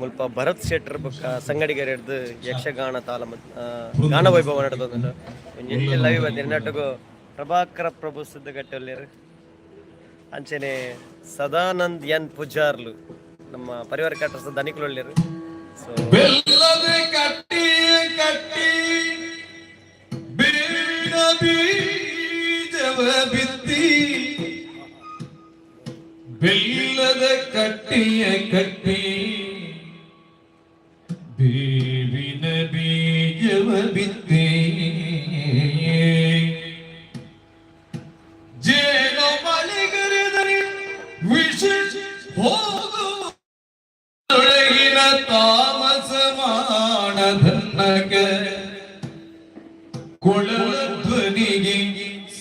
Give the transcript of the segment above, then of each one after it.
ಮುಲ್ಪ ಭರತ್ ಶೆಟ್ಟರ್ ಬೊಕ್ಕ ಸಂಗಡಿಗರ ಹಿಡ್ದು ಯಕ್ಷಗಾನ ತಾಲ ಗಾನ ವೈಭವ ನಡೆದೊಂದುಂಡು ಒಂಜಿ ಲೈವ್ ಬಂದಿರಿ ನಟಗು ಪ್ರಭಾಕರ ಪ್ರಭು ಸಿದ್ದಗಟ್ಟೆಲ್ಲೇರು ಅಂಚನೆ ಸದಾನಂದ್ ಎನ್ ಪೂಜಾರ್ಲು. ನಮ್ಮ ಪರಿವಾರ ಕಟ್ಟಸ ಧನಿಕುಲೊಳ್ಳೇರು ಸೊ ಕಟ್ಟಿ ಕಟ್ಟಿ ಬಿತ್ತಿ. ಬೆಲ್ಲದ ಕಟ್ಟಿಯ ಕಟ್ಟಿ. ಬೇವಿನ ಬೀಜವ ಬಿತ್ತಿ ಜೇನು ಮಳೆಗರೆದರೆ ವಿಷ ಹೋಗುವ ಒಳಗಿನ ತಾಮಸ ಮಾಡದನ್ನಗ ಕೊಳಲ ಧ್ವನಿಗೆ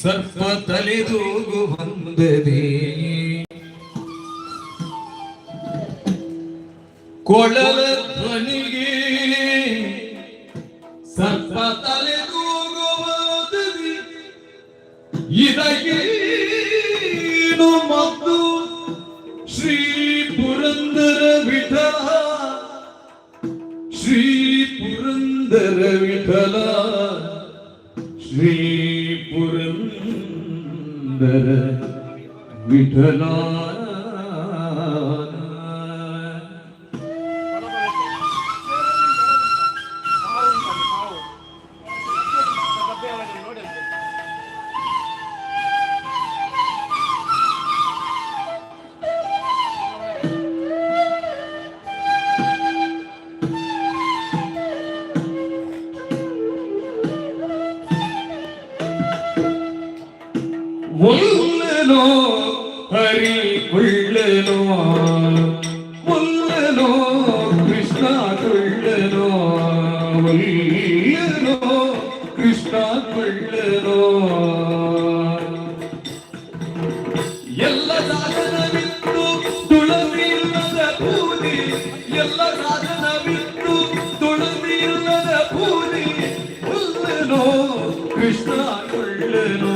ಸರ್ಪ ತಲೆದೂಗು ಕೊಳಲ ಧ್ವನಿಗೆ ಸರ್ಪ ತಲೆದೂಗುವುದದಿ ಇದಕ್ಕೇನು ಮತ್ತು ಶ್ರೀ ಪುರಂದರ ವಿಠಲ, ಶ್ರೀ ಪುರಂದರ ವಿಠಲ, ಶ್ರೀ ಪುರಂದರ ವಿಠಲ. ಮುಲ್ಲನೋ ಹರಿ ಕುಳ್ಳನೋ ಮುಲ್ಲನೋ ಕೃಷ್ಣ ಕುಳ್ಳನೋ ಮುಲ್ಲನೋ ಕೃಷ್ಣ ಕುಳ್ಳನೋ ಎಲ್ಲ ಸಾಧನವಿತ್ತು ತುಳಸಿಲ್ಲದ ಪೂಜೆ ಎಲ್ಲ ಸಾಧನವಿತ್ತು ತುಳಸಿಲ್ಲದ ಪೂಜೆ ಮುಲ್ಲನೋ ಕೃಷ್ಣ ಕುಳ್ಳನೋ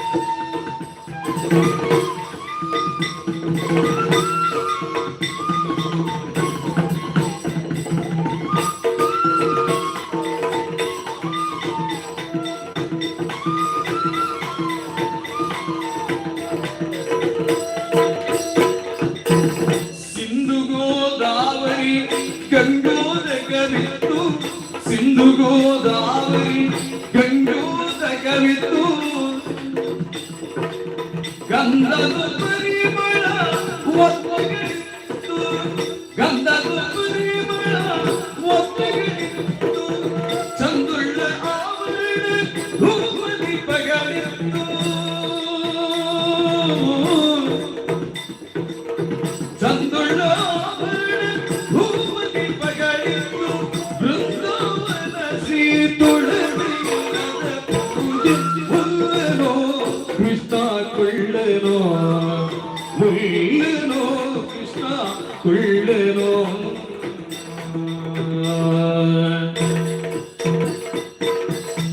కవి గంగోదకవిత్తు సింధు గోదావరి గంగోదకవిత్తు గంధదు పరిమళ ఒత్తగలిత్తు గంధదు పరిమళ ఒత్తగలిత్తు చంద్రుళ్ళ ఆవరణ భూపతి పగలిత్తు കുള്ളുമോ